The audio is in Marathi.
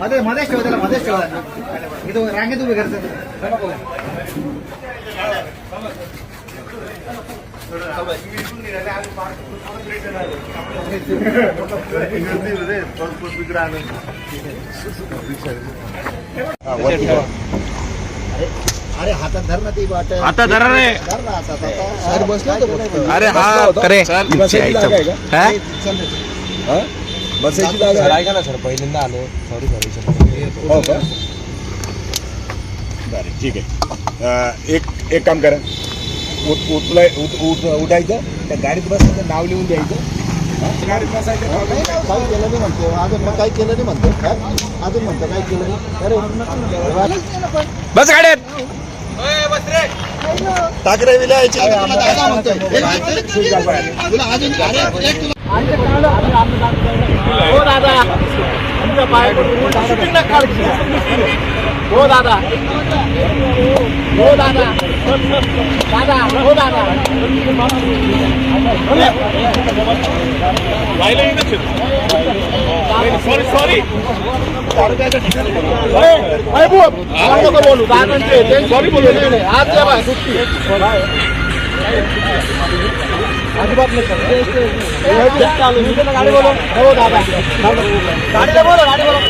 ಮದೇ ಮದೇಶ್ ಹೋದಲ್ಲ ಮದೇಶ್ ಹೋದಲ್ಲ ಇದು ರಾಂಗೆ ತುಂಬ ಕರೆಸ್ತದೆ ವಿಗ್ರಹ अरे हातात धर ना ती वाट. आता धरा रे. धर ना हातात आता. सर बसलो अरे हा करे. बसायची जागा आहे का? हा? चल रे. हा? बसायची जागा आहे? ऐका ना सर पहिल्यांदा आलो. Sorry sorry. हो का? बरं ठीक आहे. अं, एक एक काम करा. उठ उठलाय उठ उठ उठायचं. त्या गाडीत बसायचं नाव लिहून द्यायचं. हा? गाडीत बसायचं नाव काही केलं नाही म्हणतो. अजून मग काही केलं नाही म्हणतो. काय? अजून म्हणतो काही केलं नाही. अरे. बस गाड्यात टाकरे विलायची तुला हो दादा. हो दादा. हो दादा. दादा हो दादा. सॉरी सॉरी नको बोलू. दादा सॉरी बोलू. आज द्या बा सुट्टी. अजिबात नाही गाडी हो दादा गाडीला बोलो गाडी बोलो